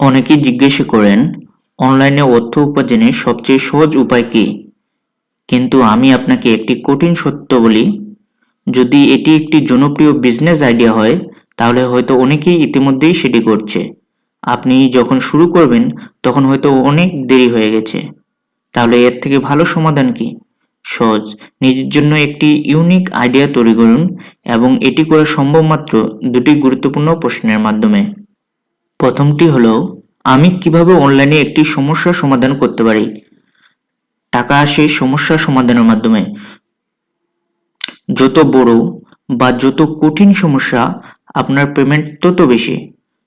অনেকেই জিজ্ঞাসা করেন, অনলাইনে অর্থ উপার্জনের সবচেয়ে সহজ উপায় কী? কিন্তু আমি আপনাকে একটি কঠিন সত্য বলি, যদি এটি একটি জনপ্রিয় বিজনেস আইডিয়া হয়, তাহলে হয়তো অনেকেই ইতিমধ্যেই সেটি করছে। আপনি যখন শুরু করবেন, তখন হয়তো অনেক দেরি হয়ে গেছে। তাহলে এর থেকে ভালো সমাধান কি? সহজ। নিজের জন্য একটি ইউনিক আইডিয়া তৈরি করুন এবং এটি করা সম্ভব মাত্র দুটি গুরুত্বপূর্ণ প্রশ্নের মাধ্যমে। প্রথমটি হলো, আমি কীভাবে অনলাইনে একটি সমস্যার সমাধান করতে পারি? টাকা আসে সমস্যা সমাধানের মাধ্যমে। যত বড় বা যত কঠিন সমস্যা, আপনার পেমেন্ট তত বেশি।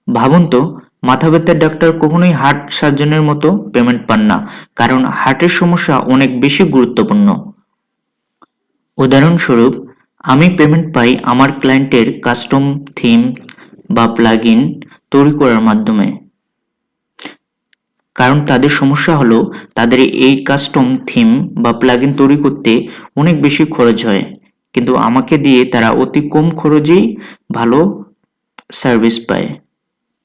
ভাবুন তো মাথা ব্যথার ডাক্তার কখনোই হার্ট সার্জনের মতো পেমেন্ট পান না, কারণ হার্টের সমস্যা অনেক বেশি গুরুত্বপূর্ণ। উদাহরণস্বরূপ, আমি পেমেন্ট পাই আমার ক্লায়েন্টের কাস্টম থিম বা প্লাগ তৈরি করার মাধ্যমে। কারণ তাদের সমস্যা হলো, তাদের এই কাস্টম থিম বা প্লাগইন তৈরি করতে অনেক বেশি খরচ হয়। কিন্তু আমাকে দিয়ে তারা অতি কম খরচেই ভালো সার্ভিস পায়।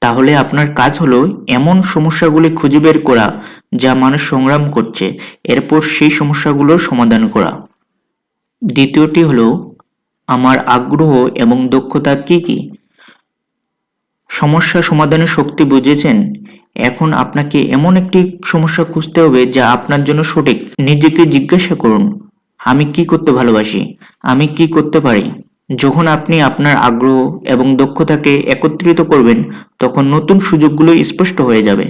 তাহলে আপনার কাজ হলো এমন সমস্যাগুলি খুঁজে বের করা, যা মানুষ সংগ্রাম করছে। এরপর সেই সমস্যাগুলোর সমাধান করা। দ্বিতীয়টি হলো, আমার আগ্রহ এবং দক্ষতা কি কি? সমস্যা সমাধানের শক্তি বুঝেছেন, এখন আপনাকে এমন একটি সমস্যা খুঁজতে হবে যা আপনার জন্য সঠিক। নিজেকে জিজ্ঞাসা করুন, আমি কি করতে ভালোবাসি? আমি কি করতে পারি? যখন আপনি আপনার আগ্রহ এবং দক্ষতাকে একত্রিত করবেন, তখন নতুন সুযোগগুলো স্পষ্ট হয়ে যাবে।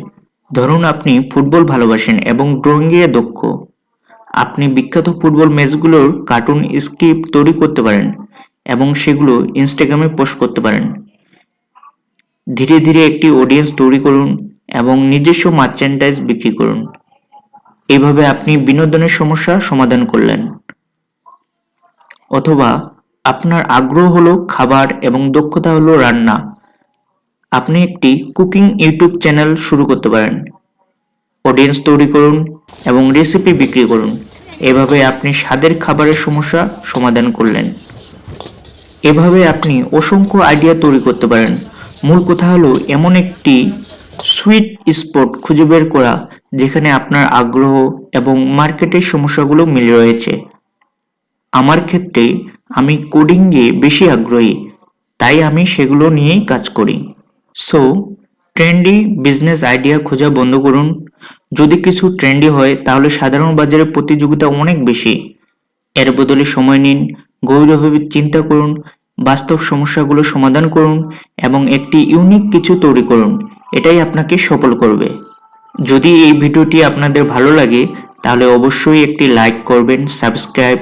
ধরুন আপনি ফুটবল ভালোবাসেন এবং ড্রয়িংয়ে দক্ষ। আপনি বিখ্যাত ফুটবল ম্যাচগুলোর কার্টুন স্ক্রিপ্ট তৈরি করতে পারেন এবং সেগুলো ইনস্টাগ্রামে পোস্ট করতে পারেন। ধীরে ধীরে একটি অডিয়েন্স তৈরি করুন এবং নিজস্ব মার্চেন্ডাইজ বিক্রি করুন। এভাবে আপনি বিনোদনের সমস্যা সমাধান করলেন। অথবা আপনার আগ্রহ হলো খাবার এবং দক্ষতা হলো রান্না। আপনি একটি কুকিং ইউটিউব চ্যানেল শুরু করতে পারেন। অডিয়েন্স তৈরি করুন এবং রেসিপি বিক্রি করুন। এভাবে আপনি স্বাদের খাবারের সমস্যা সমাধান করলেন। এভাবে আপনি অসংখ্য আইডিয়া তৈরি করতে পারেন। মূল কথা হলো এমন একটি সুইট স্পট খুঁজে বের করা যেখানে আপনার আগ্রহ এবং মার্কেটের সমস্যাগুলো মিলে রয়েছে। আমার ক্ষেত্রে আমি কোডিংয়ে বেশি আগ্রহী, তাই আমি সেগুলো নিয়েই কাজ করি। সো, ট্রেন্ডি বিজনেস আইডিয়া খোঁজা বন্ধ করুন। যদি কিছু ট্রেন্ডি হয়, তাহলে সাধারণ বাজারে প্রতিযোগিতা অনেক বেশি। এর বদলে সময় নিন, গভীরভাবে চিন্তা করুন বাস্তব সমস্যাগুলো সমাধান করুন এবং একটি ইউনিক কিছু তৈরি করুন। এটাই আপনাকে সফল করবে। যদি এই ভিডিওটি আপনাদের ভালো লাগে, তাহলে অবশ্যই একটি লাইক করবেন সাবস্ক্রাইব